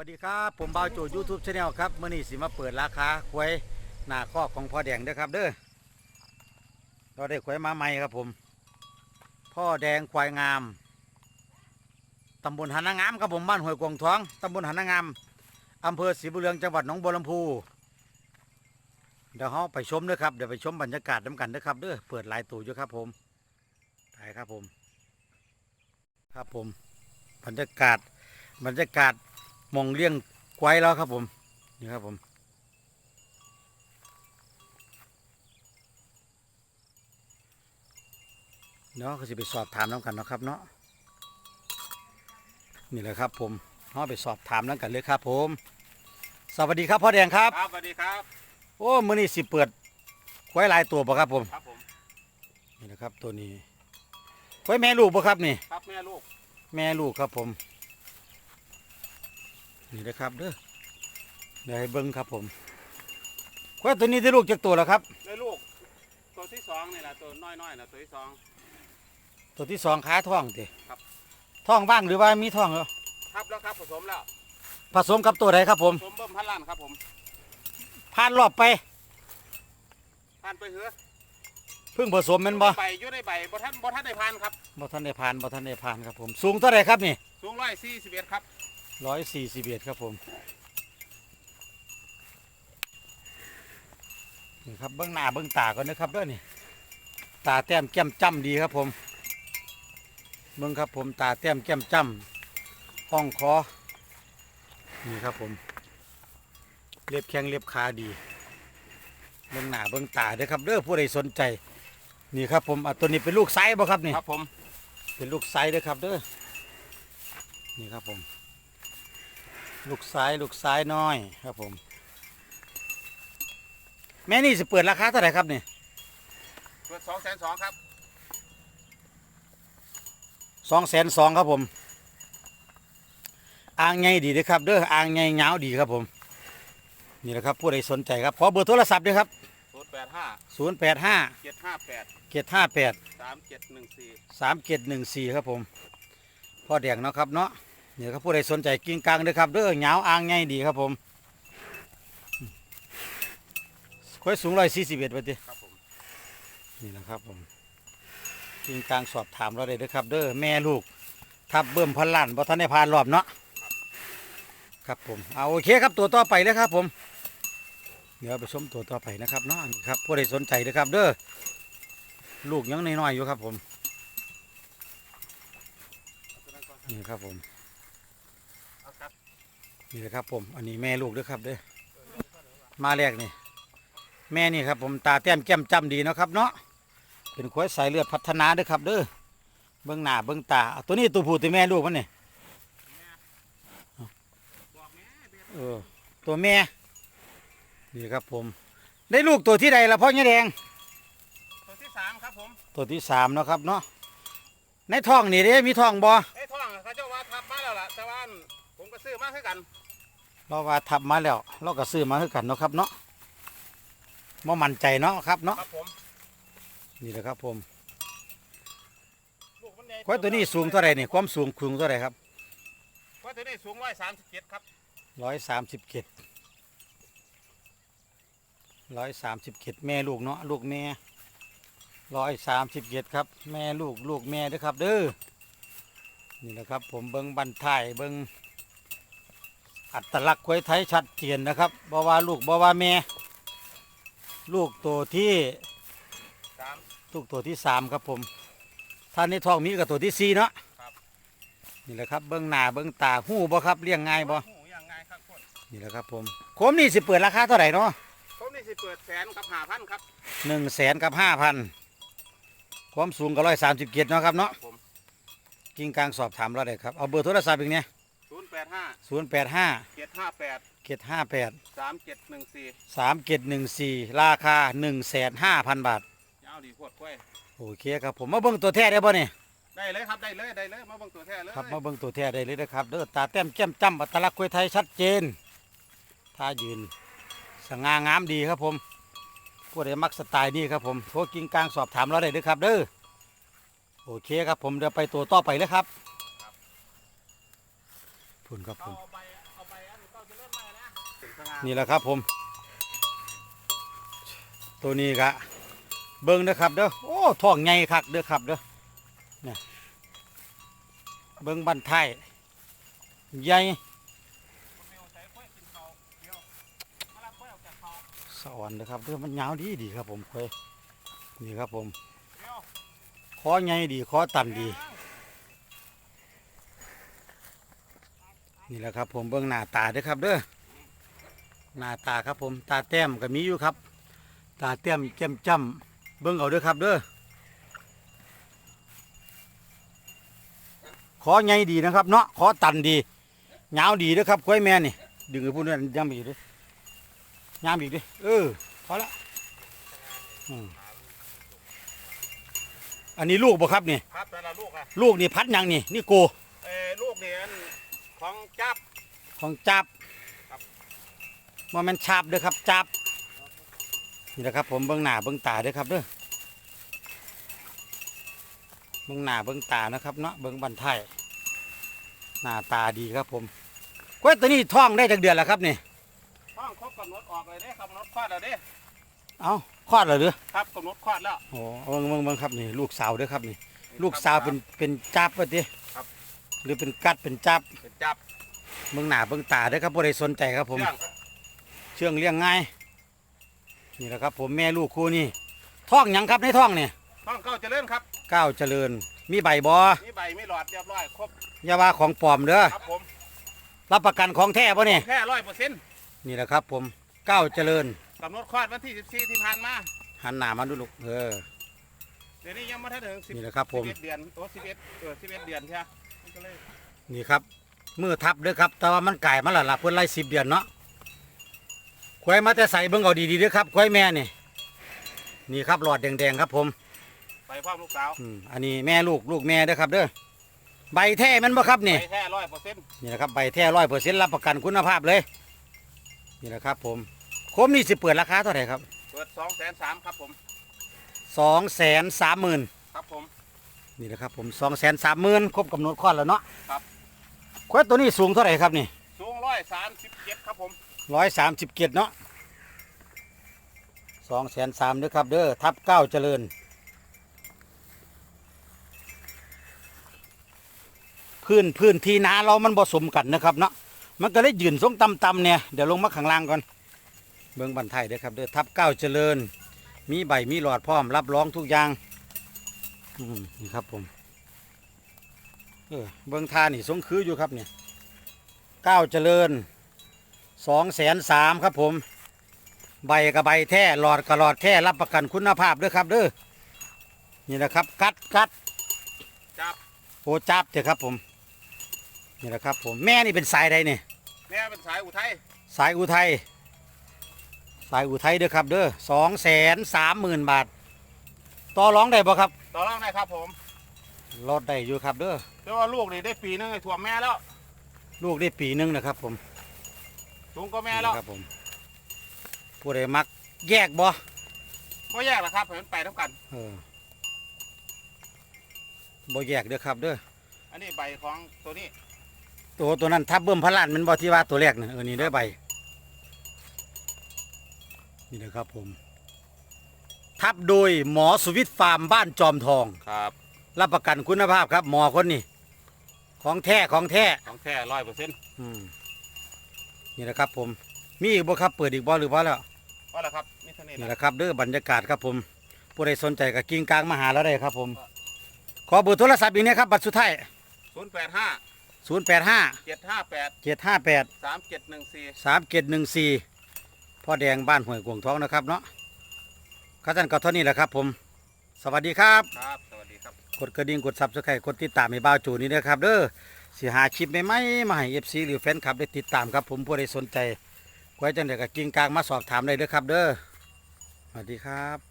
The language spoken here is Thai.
วัสดีครับผมบ่าวโจยูทูบชาแนลครับเมื่อนี้สิมาเปิดราคาควายหน้าคอกของพ่อแดงเด้อครับเด้อเราได้ควายมาใหม่ครับผม พ่อแดงควายงามตำบลหันนางามครับผมบ้านห้วยกวงท้องตำบลหันนางามอำเภอศรีบุญเรืองจังหวัดหนองบัวลำพูเดี๋ยวเราไปชมเด้อครับเดี๋ยวไปชมบรรยากาศน้ำกันเด้อครับเด้อเปิดลายตู้อยู่ครับผมถ่ายครับผม ครับผมบรรยากาศบรรยากาศ มองเลี้ยงควายแล้วครับผม นี่ครับผม เนาะก็จะไปสอบถามน้ำกันเนาะครับเนาะ นี่แหละครับผมเราไปสอบถามน้ำกันเลยครับผม สวัสดีครับพ่อแดงครับ ครับสวัสดีครับ โอ้มื่อนี้สิเปิดควายหลายตัวป่ะครับผม ครับผม นี่นะครับตัวนี้ควายแม่ลูกป่ะครับนี่ ครับแม่ลูก แม่ลูกครับผม นี่นะครับเด้อเดี๋ยวให้เบิ้งครับผมควายตัวนี้ได้ลูกจากตัวแล้วครับแม่ลูก ตัวที่สองนี่แหละตัวน้อยๆนะตัวที่สองตัวที่สองขาท้องติครับ ท้องบ้างหรือว่ามีท้องเหรอครับแล้วครับผสมแล้ว ผสมกับตัวใดครับผมผสมเบิ่มพันล้านครับผมผ่านรอบไปทานไปเถอะเพิ่งผสมแมันบ่ใบอยู่ในใบบ่ท่านบ่ท่านได้พานครับบ่ทันได้ผ่านบ่ทันได้ผ่านครับผม สูงเท่าไหร่ครับนี่ สูงร้อยสี่สิบเอ็ดครับ ร้อยสี่สิบเอ็ดครับผม นี่ครับเบื้องหน้าเบื้องตาก่อนนะครับเด้วยนี่ ตาแต้มแก้มจ้ำดีครับผม เบื้องครับผมตาแต้มแก้มจ้ำห้องคอ นี่ครับผม เล็บแข้งเล็บขาดี เบื้องหน้าเบื้องตาเด้อครับเด้อผู้ใดสนใจ นี่ครับผมอะตัวนี้เป็นลูกไซส์บ่ครับนี่ ครับผม เป็นลูกไซส์เด้อครับเด้อ นี่ครับผม ลูกซ้ายลูกซ้ายน้อยครับผม แม่นี่จะเปิดราคาเท่าไหร่ครับเนี่ยเปิดสองแสนสองครับสองแสนสองครับผมอ่างไงดีเลยครับเด้ออ่างไงเงาวดีครับผม นี่แหละครับผู้ใดสนใจครับขอเบอร์โทรศัพท์ด้วยครับศูนย์แปดห้าศูนย์แปดห้าเจ็ดห้าแปดเจ็ดห้าแปดสามเจ็ดหนึ่งสี่สามเจ็ดหนึ่งสี่ครับผมพ่อแดงเนาะครับเนาะ เนี่ยครับผู้ใดสนใจกิ้งกลางเด้อครับเด้อเงาวอ่างไงดีครับผมค่อยสูงร้อยสี่สิบเอ็ดไปทีครับผมนี่นะครับผมทีมกลางสอบถามเราได้เด้อครับ เด้อแม่ลูกทับเบิ่มพันล้านบ่ทันได้ผ่านรอบเนาะครับผมเอาโอเคครับตัวต่อไปเลยครับผม เดี๋ยวไปชมตัวต่อไปนะครับเนาะนี่ครับผู้ใดสนใจนะครับ เด้อลูกยังน้อยๆอยู่ครับผมเอาตัวนั้นก่อนนี่ครับผมเอาครับ นี่นะครับผม อันนี้แม่ลูกเด้อครับเด้อมาแรกนี่ แม่นี่ครับผมตาแต้มแก้มจ้ำดีเนาะครับเนาะ เป็นควายสายเลือดพัฒนาเด้อครับเด้อ เบื้องหน้าเบื้องตาเอาตัวนี้ตัวผู้ตัวแม่ลูกมันนี่บอกแม่เบ็ดเออ ตัวแม่ นี่ครับผม ได้ลูกตัวที่ใดละพ่อเนี่ยแดง ตัวที่สามครับผม ตัวที่สามเนาะครับเนาะ ในท้องนี่เด้มีท้องบ่ เราว่าทับมาแล้ว เราก็ซื้อมาคือกันเนาะครับเนาะบ่มั่นใจเนาะครับเนาะครับผมนี่แหละครับผมลูกมันใหญ่ควายตัวนี้สูงเท่าไหร่นี่ความสูงสูงเท่าไหร่ครับควายตัวนี้สูงร้อยสามสิบเจ็ดครับร้อยสามสิบเจ็ดร้อยสามสิบเจ็ดแม่ลูกเนาะลูกแม่ร้อยสามสิบเจ็ดครับ แม่ลูกลูกแม่เด้อครับเด้อนี่นะครับ ผมเบิ้งบันท้ายเบิ้ง อัตลักษณ์ควายไทยชัดเจนนะครับบ่ว่าลูกบ่ว่าแม่ ลูกตัวที่สามลูกตัวที่สามครับผมท่านในท้องมีกับตัวที่สี่เนาะครับ นี่แหละครับเบิ้งหน้าเบิ้งตาหู้บ่ครับเลี้ยงง่ายบ่หูยังไงครับคนนี่แหละครับผมโคมนี่สิเปิดราคาเท่าไหร่เนาะผมนี่สิเปิดแสนกับหาพันครับ หนึ่งแสนกับห้าพันความสูงก็ร้อยสามสิบเกียรเนาะครับเนาะผม กิ่งกลางสอบถามเราได้ครับเอาเบอร์โทรศัพท์อีกเนี่ยศูน ย์แปดห้าศูนย์แปดห้าเจ็ดห้าแปดเจ็ดห้าแปดสามเจ็ดหนึ่งสี่สามเจ็ดหนึ่งสี่ราคาหนึ่งแสนห้าพันบาทยาวดีพวดกล้วยโอเคครับผมมาเบิ้งตัวแท้ได้บ่เนี่ยได้เลยครับได้เลยได้เลยมาเบิ่งตัวแท้เลยครับมาเบิ้งตัวแท้ได้เลยนะครับเด้อตาแต้มแก้มจ้ำอัตลักษณ์ควยไทยชัดเจนท่ายืนสง่างามดีครับผมผู้ใดมักสไตล์นี้ครับผมโทรกิ่งกลางสอบถามเราได้เด้อครับเด้อโอเคครับผมเดี๋ยวไปตัวต่อไปเลยครับ พุ่นครับผเอามใบเอาใบอันนี่แหละครับผม ตัวนี้กะเบิ้งเด้อครับเด้อโอ้ท้องใหญ่คักเด้อครับเด้อเนี่ยเบิ้งบันท้ายใหญ่สวรรค์เด้อครับเด้อมันยาวดีดีครับผมเคยนี่ครับผมคอใหญ่ดีคอตันดี นี่แหละครับ ผมเบิ้งหน้าตาเด้อครับเด้อหน้าตาครับผมตาแต้มก็มีอยู่ครับ ตาแต้มแจ่มจ้ำเบิ้งเอาเด้อครับเด้อขอใหญ่ดีนะครับ เนาะขอตันดียาวดีเด้อครับกล้วยแม่นี่ดึงไอ้พวกนั้นย้ำอีกเด้ย้ำอีกเด้เออพอละอืมอันนี้ลูกบ่ครับนี่ครับแต่ละลูกอะลูกนี่พัดหยังนี่นี่โกเออลูกเนี่ยอันของจับ ของจับครับว่ามันชาบเด้อครับจับนี่แหละครับผมเบิ้งหน้าเบิ้งตาเด้อครับเด้อเบิ้งหน้าเบิ้งตานะครับเนาะเบิ้งบันไทายหน้าตาดีครับผมกล้วยตัวนี้ท้องได้จากเดือนแล้วครับนี่ห้องครบกำหนดออกเลยเด้กำหนดคลอดแล้วเด้เอาคลอดแล้วหรือครับกำหนดคลอดแล้วโอ้เบิ้งเบิ้งเบิ้งครับนี่ลูกสาวเด้อครับนี่ ลูกสาวเป็นเป็นจับว่าติครับหรือเป็นกัดเป็นจับเป็นจับ เบิ้งหน้าเบิ้งตาเด้อครับบ่ได้สนใจครับผมเชื่องเชื่องเลี้ยงง่าย นี่แหละครับ ผมแม่ลูกคู่นี่ท้องหยังครับในท้องเนี่ยห้องเก้าเจริญครับ ก้าวเจริญ มีใบบอมีใบมีหลอดเรียบร้อยครบอย่าว่าของปลอมเด้อครับผมรับประกันของแท้ป่ะเนี่ยแค่ร้อยเปอร์เซ็นต์นี่แหละครับ ผมก้าวเจริญกำหนดคลอดวันที่ 14 ที่ผ่านมาหันหน้ามาดูลูกเออ เดี๋ยวนี้ยังไม่ถึง10นี่แหละครับผม11เดือนโอ้11เออ11เดือนใช่ไหมมันก็เลย นี่ครับ มือทับเด้อครับ แต่ว่ามันไก่มาและละเพิ่นไล่สิบเดือนเนาะควายมาแต่ใส่เบิ่งเอาดีๆเด้อครับควายแม่นี่นี่ครับหลอดแดงๆครับผมไปพร้อมลูกสาวอืมอันนี้แม่ลูกลูกแม่เด้อครับเด้อใบแท้แมันบ่ครับนี่ ไปแค่ร้อยเปอร์เซ็นต์นี่นะครับใบแท้ร้อยเปอร์เซ็นต์รับประกันคุณภาพเลย นี่แหละครับผมโคมนี่สิเปิดราคาเท่าไหร่ครับเปิด2แสนสามครับผม สองแสนสามหมื่นครับผม นี่แหละครับผมสองแสนสามหมื่นครบกำหนดคลอดแล้วเนาะครับ ควายตัวนี้สูงเท่าไหร่ครับนี่สูงร้อยสามสิบเจ็ดครับผมร้อยสามสิบเกียรเนาะสองแสนสามเด้อครับเด้อทับเก้าเจริญ พื้นพื้นที่นาเรามันผสมกันนะครับเนาะมันก็เลยยืนทรงต่ำๆเนี่ยเดี๋ยวลงมาข้างล่างก่อนเบื้องบันไทยเด้อครับเด้อทับเก้าเจริญ มีใบมีหลอดพร้อมรับรองทุกอย่างอืมนี่ครับผม เออเบื้องท่านี่ทรงคืออยู่ครับเนี่ยเก้าเจริญสองแสนสามครับผม ใบกับใบแท้หลอดกับหลอดแท้รับประกันคุณภาพเด้อครับเด้อนี่นะครับกัดกัดจับโอ้จับเถอะครับผมนี่แหละครับผมแม่นี่เป็นสายใดเนี่ยแม่เป็นสายอุทัยสายอุทัยสายอุทัยเด้อครับเด้อสองแสนสามหมื่นบาท ต่อร้องได้บ่ครับ ต่อรองได้ครับผม ลดได้อยู่ครับเด้อแต่ว่าลูกนี่ได้ปีนึงไอ้ถ่วมแม่แล้ว ลูกได้ปีหนึงนะครับ ผมสูงก็แม่แล้วนี่ครับผม ผู้ใดมักแยกบ่ก็แยกแล้วครับเห็นไปทั้งกันเออบ่แยกเด้อครับเด้ออันนี้ใบของตัวนี้ ตัวตัวนั้นทับเบิ่มพลานแมันบ่ที่ว่าตัวแรกน่ะเออนี่เด้อใบนี่นะครับผม ทับโดยหมอสุวิทย์ฟาร์มบ้านจอมทองครับ รับประกันคุณภาพครับ หมอคนนี้ของแท้ของแท้ของแท้ร้อยเปอร์เซ็นต์อืมนี่แหละครับ ผม มีอีกบ่ครับเปิดอีกบ่หรือบ่แล้วว่าแล้วครับนี่เท่านี้นี่นะแหละครับเด้อบรรยากาศครับผมผู้ใดสนใจก็กิ่งกลางมาหาเราได้ครับ ผม ขอเบอร์โทรศัพท์อีกนะครับ บัตรสุดท้ายศูนย์แปดห้า0 8 5 เจ็ดห้าแปด7 5 8 สามเจ็ดหนึ่งสี่3 7 1 4พ่อแดงบ้านห้วยกวงท้องนะครับเนาะข้าท่านก็เท่านี้แหละครับ ผม สวัสดีครับ ครับสวัสดี ครับกดกระดิ่งกดซับสไครต์กดติดตามให้บ้าวจูนี่นะครับเด้อสิหาคลิปใหม่ๆมาให้เอฟซีหรือแฟนคลับได้ติดตามครับผมผู้ใดสนใจไว้จังเด็กกับกิ่งกลางมาสอบถามเลยเด้อครับ เด้อสวัสดีครับ